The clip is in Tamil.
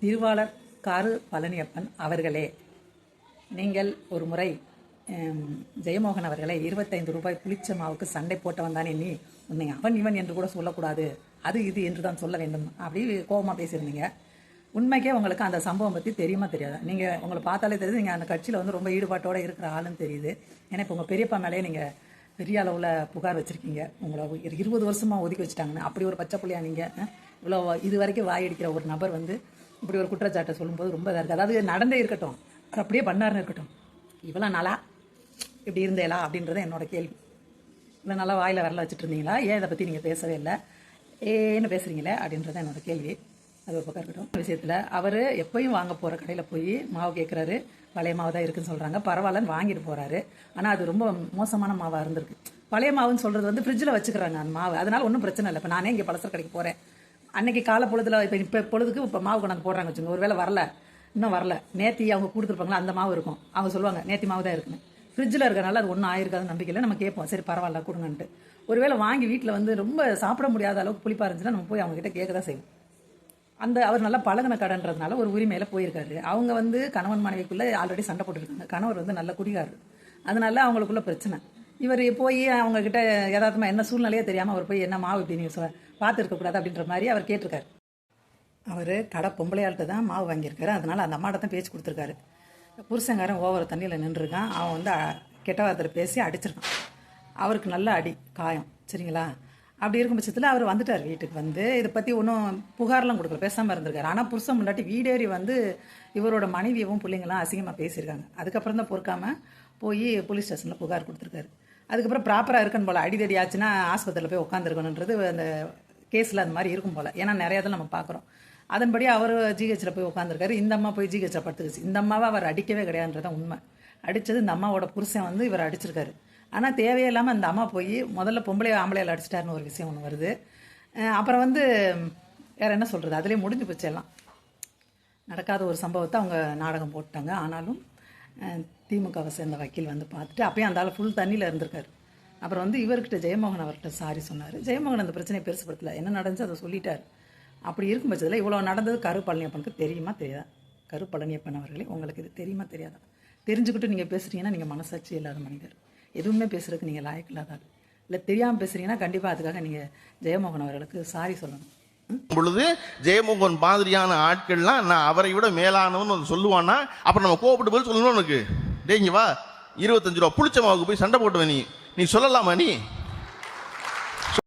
திருவாளர் காரு பழனியப்பன் அவர்களே. நீங்கள் ஒரு முறை ஜெயமோகன் அவர்களை இருபத்தைந்து ரூபாய் புளிச்ச மாவுக்கு சண்டை போட்டவன் தானே நீ? உன்னை அவன் இவன் என்று கூட சொல்லக்கூடாது. அது இது என்று தான் சொல்ல வேண்டும். அப்படி கோபமாக பேசியிருந்தீங்க. உண்மைக்கே உங்களுக்கு அந்த சம்பவம் பற்றி தெரியுமா தெரியாதா? நீங்கள் உங்களை பார்த்தாலே தெரியுது நீங்கள் அந்த கட்சியில் வந்து ரொம்ப ஈடுபாட்டோடு இருக்கிற ஆளுன்னு தெரியுது. ஏன்னா இப்போ உங்கள் பெரியப்பா மேலேயே நீங்கள் பெரிய அளவில் புகார் வச்சுருக்கீங்க. உங்களை இருபது வருஷமாக ஒதுக்கி வச்சுட்டாங்கன்னு. அப்படி ஒரு பச்சை புள்ளையா நீங்கள் இவ்வளோ இது வரைக்கும் வாய் அடிக்கிற ஒரு நபர் வந்து இப்படி ஒரு குற்றச்சாட்டை சொல்லும்போது ரொம்ப இதாக இருக்குது அதாவது நடந்தே இருக்கட்டும். அவர் அப்படியே பண்ணாருன்னு இருக்கட்டும். இவ்வளோ நாளா இப்படி இருந்தேலா அப்படின்றது என்னோட கேள்வி. இவ்வளோ நல்லா வாயில் வரல வச்சுட்டு இருந்தீங்களா? ஏன் இதை பற்றி நீங்கள் பேசவே இல்லை? ஏன்னு பேசுகிறீங்களே அப்படின்றது என்னோட கேள்வி. அது ஒரு பக்கம் இருக்கட்டும். விஷயத்தில் அவர் எப்பயும் வாங்க போகிற கடையில் போய் மாவு கேட்குறாரு பழைய மாவு தான் இருக்குன்னு சொல்கிறாங்க பரவாயில்லன்னு வாங்கிட்டு போகிறாரு ஆனால் அது ரொம்ப மோசமான மாவாக இருந்திருக்கு. பழைய மாவுன்னு சொல்கிறது வந்து ஃப்ரிட்ஜில் வச்சுக்கிறாங்க அந்த மாவு. அதனால் ஒன்றும் பிரச்சனை இல்லை. இப்போ நானே இங்கே பலசர கடைக்கு போகிறேன் அன்னைக்கு கால பொழுதுல இப்போ இப்போ பொழுதுக்கு இப்போ மாவு கொண்டாந்து போடுறாங்க வச்சுங்க ஒருவேளை வரல. இன்னும் வரல. நேத்தி அவங்க கொடுத்துருப்பாங்களா அந்த மாவு இருக்கும். அவங்க சொல்லுவாங்க நேத்தி மாவு தான் இருக்குன்னு. ஃப்ரிட்ஜில் இருக்கிறனால அது ஒன்றும் ஆயிருக்காதுன்னு நம்பிக்கையில் நம்ம கேட்போம் சரி பரவாயில்ல கொடுங்கன்ட்டு. ஒருவேளை வாங்கி வீட்டில் வந்து ரொம்ப சாப்பிட முடியாத அளவுக்கு புளிப்பாக இருந்துச்சுன்னா நம்ம போய் அவங்ககிட்ட கேட்க தான் செய்வோம். அந்த அவர் நல்லா பழகின கடன்றதுனால ஒரு உரிமையில் போயிருக்காரு. அவங்க வந்து கணவன் மனைவிக்குள்ளே ஆல்ரெடி சண்டை போட்டுருக்காங்க கணவர் வந்து நல்ல குடிகாரர். அதனால அவங்களுக்குள்ள பிரச்சனை. இவர் போய் அவங்கக்கிட்ட கிட்ட என்ன சூழ்நிலையே தெரியாமல் அவர் போய் என்ன மாவு இப்படி நீங்க பார்த்து இருக்கக்கூடாது அப்படின்ற மாதிரி அவர் கேட்டிருக்காரு. அவர் கடை பொம்பளையாள்கிட்ட தான் மாவு வாங்கியிருக்காரு. அதனால் அந்த அம்மாட்ட தான் பேச்சு கொடுத்துருக்காரு. புருஷங்காரன் ஓவர் தண்ணியில் நின்றுருக்கான். அவன் வந்து கெட்ட வார்த்தை பேசி அடிச்சிருக்கான். அவருக்கு நல்ல அடி காயம் சரிங்களா? அப்படி இருக்கும் பட்சத்தில் அவர் வந்துட்டார் வீட்டுக்கு வந்து. இதை பற்றி ஒன்றும் புகார்லாம் கொடுக்கல பேசாமல் இருந்திருக்காரு. ஆனால் புருஷன் முன்னாடி வீடேறி வந்து இவரோட மனைவியவும் பிள்ளைங்களாம் அசிங்கமாக பேசியிருக்காங்க. அதுக்கப்புறம் தான் பொறுக்காமல் போய் போலீஸ் ஸ்டேஷனில் புகார் கொடுத்துருக்காரு. அதுக்கப்புறம் ப்ராப்பராக இருக்குன்னு போல். அடிதடி ஆச்சுன்னா ஆஸ்பத்திரியில் போய் உட்காந்துருக்கணுன்றது அந்த கேஸில் அது மாதிரி இருக்கும் போல். ஏன்னா நிறையா இதில் நம்ம பார்க்குறோம். அதன்படி அவர் ஜிஹெச்சில் போய் உட்காந்துருக்காரு இந்த அம்மா போய் ஜிஹெச்சில் படுத்துக்குச்சு. இந்த அம்மாவை அவர் அடிக்கவே கிடையாதுன்றதான் உண்மை. அடித்தது இந்த அம்மாவோட புருஷன் வந்து இவர் அடிச்சிருக்காரு. ஆனால் தேவையில்லாமல் அந்த அம்மா போய் முதல்ல பொம்பளை ஆம்பளையில் அடிச்சிட்டாருன்னு ஒரு விஷயம் ஒன்று வருது. அப்புறம் வந்து வேற என்ன சொல்கிறது அதிலே முடிஞ்சு போச்சு எல்லாம். நடக்காத ஒரு சம்பவத்தை அவங்க நாடகம் போட்டாங்க. ஆனாலும் திமுகவை சேர்ந்த வக்கீல் வந்து பார்த்துட்டு அப்பயும் அந்த ஆள் ஃபுல் தண்ணியில் இருந்திருக்காரு. அப்புறம் வந்து இவர்கிட்ட ஜெயமோகன் அவர்கிட்ட சாரி சொன்னார். ஜெயமோகன் அந்த பிரச்சனையை பெருசுப்படுத்தல என்ன நடந்துச்சு அதை சொல்லிட்டார். அப்படி இருக்கும் பட்சத்தில் இவ்வளோ நடந்தது கரு பழனியப்பனுக்கு தெரியுமா? தெரியாதா? கரு பழனியப்பன் அவர்களே உங்களுக்கு இது தெரியுமா? தெரியாதா? தெரிஞ்சுக்கிட்டு நீங்கள் பேசுகிறீங்கன்னா நீங்கள் மனசாட்சி இல்லாத மனிதர். எதுவுமே பேசுகிறதுக்கு நீங்கள் லாயக்கு இல்லாதார் இல்லை தெரியாமல் பேசுகிறீங்கன்னா கண்டிப்பாக அதுக்காக நீங்கள் ஜெயமோகன் அவர்களுக்கு சாரி சொல்லணும். பொழுது ஜெயமோகன் மாதிரியான ஆட்கள்லாம் நான் அவரை விட மேலானவன் சொல்லுவான்னா அப்புறம் நம்ம கோபப்பட்டு போய் சொல்லணும் உனக்கு. டேய் வா. இருபத்தஞ்சு ரூபா புளிச்ச மாவுக்கு போய் சண்டை போட்டுவேன் நீ. நீ சொல்லலாமா நீ?